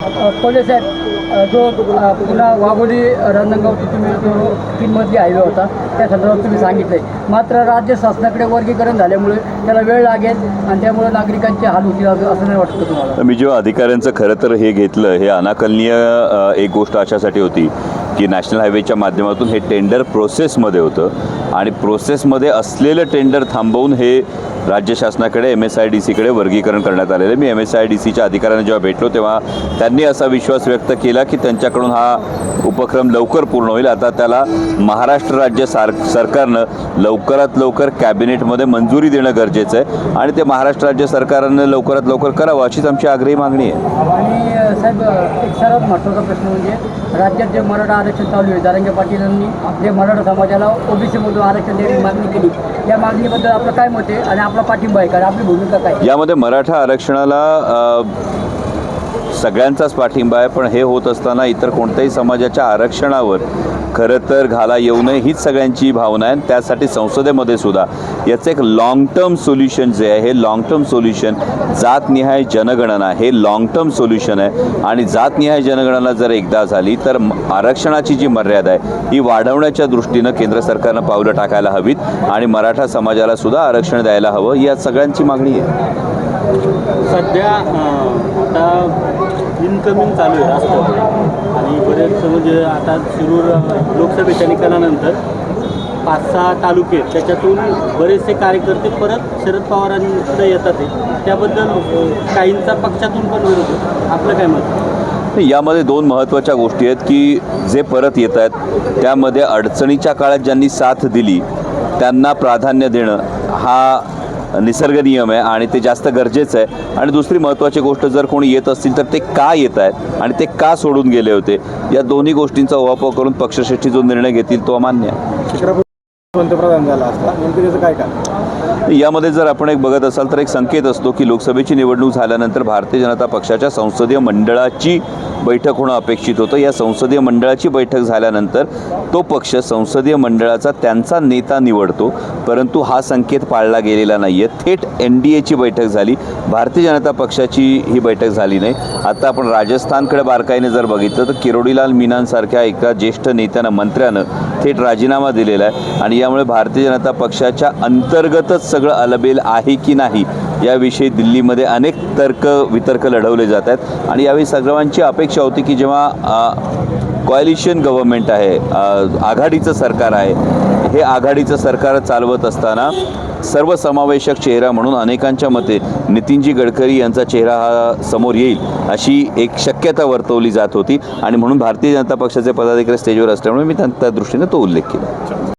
कोल्हे साहेब जो पुन्हा वाघोली रांजणगावची तुम्ही जो तीन मजली हायवे होता त्या संदर्भात तुम्ही सांगितले मात्र राज्य शासनाकडे वर्गीकरण झाल्यामुळे त्याला वेळ लागेल आणि त्यामुळे नागरिकांचे हाल होतील असं नाही वाटतं तुम्हाला? मी जेव्हा अधिकाऱ्यांचं खरं तर हे घेतलं हे अनाकलनीय एक गोष्ट अशासाठी होती. की नॅशनल हायवेच्या माध्यमातून हे टेंडर प्रोसेसमध्ये होतं आणि प्रोसेसमध्ये असलेलं टेंडर थांबवून हे राज्य शासनाकडे एम एस आय डी सीकडे वर्गीकरण करण्यात आलेलं आहे. मी एम एस आय डी सीच्या अधिकाऱ्यांना जेव्हा भेटलो तेव्हा त्यांनी असा विश्वास व्यक्त केला की त्यांच्याकडून हा उपक्रम लवकर पूर्ण होईल आता त्याला महाराष्ट्र राज्य सार सरकारनं लवकरात लवकर कॅबिनेटमध्ये मंजुरी देणं गरजेचं आहे आणि ते महाराष्ट्र राज्य सरकारनं लवकरात लवकर करावं अशीच आमची आग्रही मागणी आहे साहेब एक सर्वात महत्त्वाचा प्रश्न म्हणजे राज्यात जे मराठा आरक्षण चालू आहे दारंगे पाटील यांनी जे मराठा समाजाला ओबीसीमधून आरक्षण देण्याची मागणी केली या मागणीबद्दल आपलं काय मत आहे आणि आपला पाठिंबा आहे कारण आपली भूमिका काय यामध्ये मराठा आरक्षणाला सगळ्यांचाच पाठिंबा आहे पण हे होत असताना इतर कोणत्याही समाजाच्या आरक्षणावर खरं तर घाला येऊ नये हीच सगळ्यांची भावना आहे. आणि त्यासाठी संसदेमध्ये सुद्धा याचं एक लाँग टर्म सोल्युशन जे आहे हे लाँग टर्म सोल्युशन जातनिहाय जनगणना हे लाँग टर्म सोल्युशन आहे. आणि जातनिहाय जनगणना जर एकदा झाली तर आरक्षणाची जी मर्यादा आहे ही वाढवण्याच्या दृष्टीनं केंद्र सरकारनं पावलं टाकायला हवीत आणि मराठा समाजाला सुद्धा आरक्षण द्यायला हवं या सगळ्यांची मागणी आहे. सध्या आता इनकमिंग चालू आहे असतं आणि बरेच म्हणजे आता शिरूर लोकसभेच्या निकालानंतर पाच सहा तालुके आहेत. त्याच्यातून बरेचसे कार्यकर्ते परत शरद पवारांकडे येतात त्याबद्दल काहींचा पक्षातून पण विरोध होतो आपलं काय मत? यामध्ये दोन महत्त्वाच्या गोष्टी आहेत की जे परत येत आहेत त्यामध्ये अडचणीच्या काळात ज्यांनी साथ दिली त्यांना प्राधान्य देणं हा निसर्ग नियम आहे आणि ते जास्त गरजेचं आहे. आणि दुसरी महत्त्वाची गोष्ट जर कोणी येत असतील तर ते का येत आहेत आणि ते का सोडून गेले होते? या दोन्ही गोष्टींचा उहापोह करून पक्षश्रेष्ठी जो निर्णय घेतील तो अमान्य आहे. पंतप्रधान झाला असता नेमकं त्याचं काय काय यामध्ये जर आपण एक बघत असाल तर एक संकेत असतो की लोकसभेची निवडणूक झाल्यानंतर भारतीय जनता पक्षाच्या संसदीय मंडळाची बैठक होणं अपेक्षित होतं. या संसदीय मंडळाची बैठक झाल्यानंतर तो पक्ष संसदीय मंडळाचा त्यांचा नेता निवडतो. परंतु हा संकेत पाळला गेलेला नाही आहे थेट एन डी एची बैठक झाली. भारतीय जनता पक्षाची ही बैठक झाली नाही. आता आपण राजस्थानकडे बारकाईने जर बघितलं तर किरोडीलाल मीनांसारख्या एका ज्येष्ठ नेत्यानं मंत्र्यानं थेट राजीनामा दिलेला आहे. आणि यामुळे भारतीय जनता पक्षाच्या अंतर्गतच सगळं अलबेल आहे की नाही याविषयी दिल्लीमध्ये अनेक तर्क वितर्क लढवले जात आहेत. आणि यावेळी सर्वांची अपेक्षा होती की जेव्हा कॉलिशन गव्हर्नमेंट आहे आघाडीचं सरकार आहे हे आघाडीचं सरकार चालवत असताना सर्वसमावेशक चेहरा म्हणून अनेकांच्या मते नितीनजी गडकरी यांचा चेहरा हा समोर येईल अशी एक शक्यता वर्तवली जात होती. आणि म्हणून भारतीय जनता पक्षाचे पदाधिकारी स्टेजवर असल्यामुळे मी त्या दृष्टीने तो उल्लेख केला.